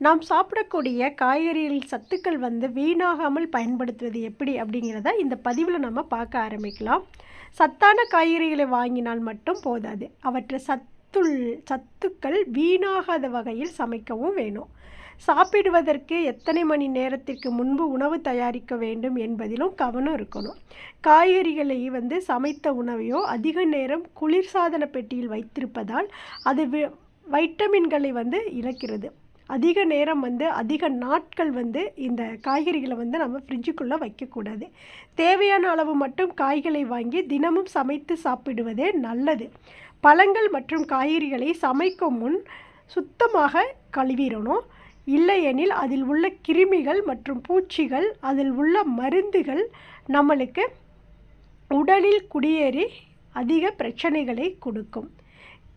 நாம் சாப்பிடக்கூடிய காய்கறிகள் சத்துக்கள் வந்து வீணாகாமல் பயன்படுத்துவது எப்படி அப்படிங்கிறத இந்த பதிவில் நம்ம பார்க்க ஆரம்பிக்கலாம். சத்தான காய்கறிகளை வாங்கினால் மட்டும் போதாது. அவற்றை சத்துள் சத்துக்கள் வீணாகாத வகையில் சமைக்கவும் வேணும். சாப்பிடுவதற்கு எத்தனை மணி நேரத்திற்கு முன்பு உணவு தயாரிக்க வேண்டும் என்பதிலும் கவனம் இருக்கணும். காய்கறிகளை வந்து சமைத்த உணவையோ அதிக நேரம் குளிர்சாதன பெட்டியில் வைத்திருப்பதால் அது வைட்டமின்களை வந்து இழக்கிறது. அதிக நேரம் வந்து அதிக நாட்கள் வந்து இந்த காய்கறிகளை வந்து நம்ம ஃப்ரிட்ஜுக்குள்ளே வைக்கக்கூடாது. தேவையான அளவு மட்டும் காய்களை வாங்கி தினமும் சமைத்து சாப்பிடுவதே நல்லது. பழங்கள் மற்றும் காய்கறிகளை சமைக்கும் முன் சுத்தமாக கழுவிடணும். இல்லையெனில் அதில் உள்ள கிருமிகள் மற்றும் பூச்சிகள் அதில் உள்ள மருந்துகள் நம்மளுக்கு உடலில் குடியேறி அதிக பிரச்சனைகளை கொடுக்கும்.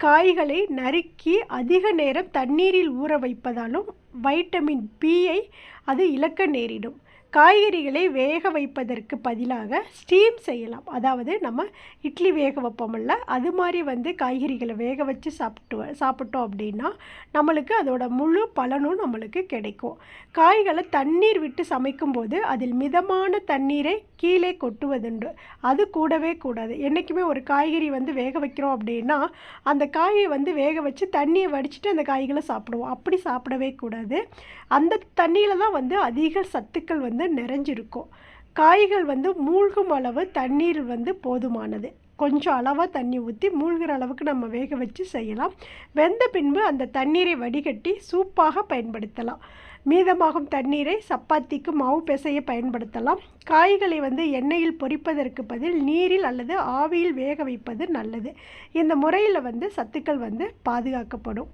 காய்களை நறுக்கி அதிக நேரம் தண்ணீரில் ஊற வைப்பதாலும் வைட்டமின் பியை அது இழக்க நேரிடும். காய்கறிகளை வேக வைப்பதற்கு பதிலாக ஸ்டீம் செய்யலாம். அதாவது நம்ம இட்லி வேக வைப்போம்ல அது மாதிரி வந்து காய்கறிகளை வேக வச்சு சாப்பிட்டு சாப்பிட்டோம் அப்படின்னா நம்மளுக்கு அதோட முழு பலனும் நம்மளுக்கு கிடைக்கும். காய்களை தண்ணீர் விட்டு சமைக்கும்போது அதில் மிதமான தண்ணீரை கீழே கொட்டுவதுண்டு. அது கூடவே கூடாது. என்றைக்குமே ஒரு காய்கறி வந்து வேக வைக்கிறோம் அப்படின்னா அந்த காயை வந்து வேக வச்சு தண்ணியை வடிச்சிட்டு அந்த காய்களை சாப்பிடுவோம். அப்படி சாப்பிடவே கூடாது. அந்த தண்ணியில் தான் வந்து அதிக சத்துக்கள் வந்து நிறைஞ்சிருக்கும். காய்கள் வந்து மூழ்கும் அளவு தண்ணீர் வந்து போதுமானது. கொஞ்சம் அளவாக தண்ணி ஊற்றி மூழ்கிற அளவுக்கு நம்ம வேக வச்சு செய்யலாம். வெந்த பின்பு அந்த தண்ணீரை வடிகட்டி சூப்பாக பயன்படுத்தலாம். மீதமாகும் தண்ணீரை சப்பாத்திக்கு மாவு பிசைய பயன்படுத்தலாம். காய்களை வந்து எண்ணெயில் பொரிப்பதற்கு பதில் நீரில் அல்லது ஆவியில் வேக வைப்பது நல்லது. இந்த முறையில் வந்து சத்துக்கள் வந்து பாதுகாக்கப்படும்.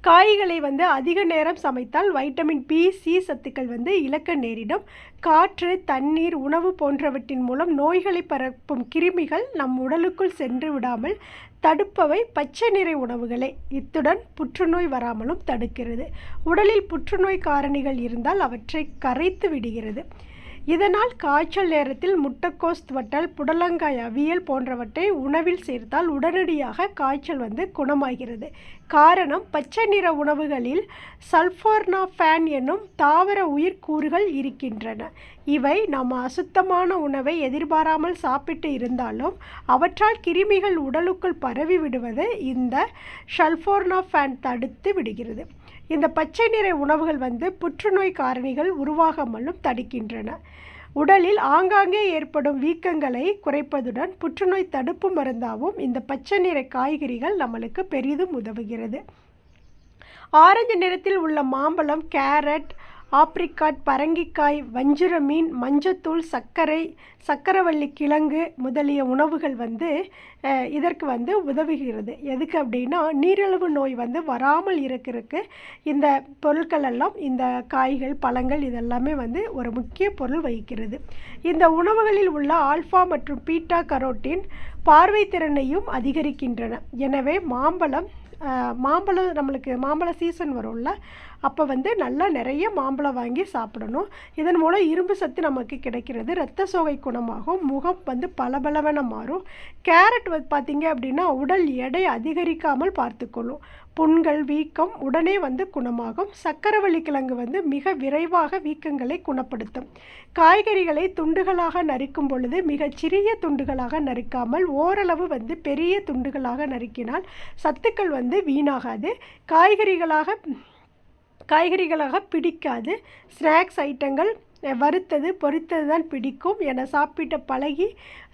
காய்களை வந்து அதிக நேரம் சமைத்தால் வைட்டமின் பி சி சத்துக்கள் வந்து இழக்க நேரிடும். காற்று தண்ணீர் உணவு போன்றவற்றின் மூலம் நோய்களை பரப்பும் கிருமிகள் நம் உடலுக்குள் சென்று விடாமல் தடுப்பவை பச்சை நிறை உணவுகளே. இத்துடன் புற்றுநோய் வராமலும் தடுக்கிறது. உடலில் புற்றுநோய் காரணிகள் இருந்தால் அவற்றை கரைத்து விடுகிறது. இதனால் காய்ச்சல் நேரத்தில் முட்டைக்கோஸ் வட்டல் புடலங்காய் அவியல் போன்றவற்றை உணவில் சேர்த்தால் உடனடியாக காய்ச்சல் வந்து குணமாகிறது. காரணம் பச்சை நிற உணவுகளில் சல்ஃபோர்னாஃபேன் என்னும் தாவர உயிர்கூறுகள் இருக்கின்றன. இவை நாம் அசுத்தமான உணவை எதிர்பாராமல் சாப்பிட்டு இருந்தாலும் அவற்றால் கிருமிகள் உடலுக்குள் பரவி விடுவது இந்த சல்ஃபோர்னாஃபேன் தடுத்து விடுகிறது. இந்த பச்சை நிற உணவுகள் வந்து புற்றுநோய் காரணிகள் உருவாகாமலும் தடுக்கின்றன. உடலில் ஆங்காங்கே ஏற்படும் வீக்கங்களை குறைப்பதுடன் புற்றுநோய் தடுப்பு மருந்தாகவும் இந்த பச்சை நிற காய்கறிகள் நம்மளுக்கு பெரிதும் உதவுகிறது. ஆரஞ்சு நிறத்தில் உள்ள மாம்பழம் கேரட் ஆப்ரிக்காட் பரங்கிக்காய் வஞ்சிர மீன் மஞ்சத்தூள் சர்க்கரை சக்கரவள்ளி கிழங்கு முதலிய உணவுகள் வந்து இதற்கு வந்து உதவுகிறது. எதுக்கு அப்படின்னா நீரிழிவு நோய் வந்து வராமல் இருக்கிறதுக்கு இந்த பொருட்கள் எல்லாம் இந்த காய்கள் பழங்கள் இதெல்லாமே வந்து ஒரு முக்கிய பொருள் வகிக்கிறது. இந்த உணவுகளில் உள்ள ஆல்ஃபா மற்றும் பீட்டா கரோட்டின் பார்வை திறனையும் அதிகரிக்கின்றன. எனவே மாம்பழம் மாம்பழம் நம்மளுக்கு மாம்பழ சீசன் வரும்ல அப்போ வந்து நல்லா நிறைய மாம்பழம் வாங்கி சாப்பிடணும். இதன் மூலம் இரும்பு சத்து நமக்கு கிடைக்கிறது. ரத்த சோகை குணமாகும். முகம் வந்து பளபளவென மாறும். கேரட் வந்து பார்த்திங்க அப்படின்னா உடல் எடை அதிகரிக்காமல் பார்த்துக்கொள்ளும். புண்கள் வீக்கம் உடனே வந்து குணமாகும். சக்கரவள்ளி கிழங்கு வந்து மிக விரைவாக வீக்கங்களை குணப்படுத்தும். காய்கறிகளை துண்டுகளாக நறுக்கும் பொழுது மிகச் சிறிய துண்டுகளாக நறுக்காமல் ஓரளவு வந்து பெரிய துண்டுகளாக நறுக்கினால் சத்துக்கள் வந்து வந்து வீணாகாது. காய்கறிகளாக காய்கறிகளாக பிடிக்காது. ஸ்நாக்ஸ் ஐட்டங்கள் வறுத்தது பொறித்தது தான் பிடிக்கும் என சாப்பிட்ட பழகி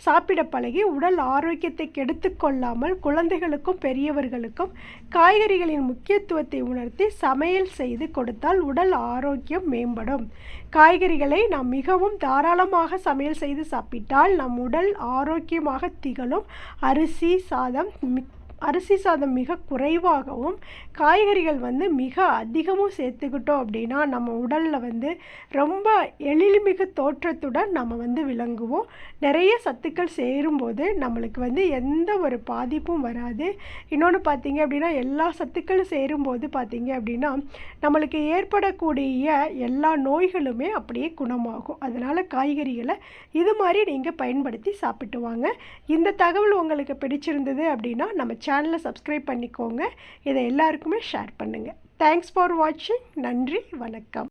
சாப்பிட பழகி உடல் ஆரோக்கியத்தை கெடுத்து கொள்ளாமல் குழந்தைகளுக்கும் பெரியவர்களுக்கும் காய்கறிகளின் முக்கியத்துவத்தை உணர்த்தி சமையல் செய்து கொடுத்தால் உடல் ஆரோக்கியம் மேம்படும். காய்கறிகளை நாம் மிகவும் தாராளமாக சமையல் செய்து சாப்பிட்டால் நம் உடல் ஆரோக்கியமாக திகழும். அரிசி சாதம் அரிசி சாதம் மிக குறைவாகவும் காய்கறிகள் வந்து மிக அதிகமும் சேர்த்துக்கிட்டோம் அப்படின்னா நம்ம உடலில் வந்து ரொம்ப எழில்மிகு தோற்றத்துடன் நம்ம வந்து விளங்குவோம். நிறைய சத்துக்கள் சேரும்போது நம்மளுக்கு வந்து எந்த ஒரு பாதிப்பும் வராது. இன்னொன்று பார்த்திங்க அப்படின்னா எல்லா சத்துக்களும் சேரும்போது பார்த்திங்க அப்படின்னா நம்மளுக்கு ஏற்படக்கூடிய எல்லா நோய்களுமே அப்படியே குணமாகும். அதனால் காய்கறிகளை இது மாதிரி நீங்கள் பயன்படுத்தி சாப்பிட்டு வாங்க. இந்த தகவல் உங்களுக்கு பிடிச்சிருந்தது அப்படின்னா நம்ம சேனலை சப்ஸ்கிரைப் பண்ணிக்கோங்க. இதை எல்லாருக்குமே ஷேர் பண்ணுங்கள் தேங்க்ஸ் ஃபார் வாட்சிங் நன்றி. வணக்கம்.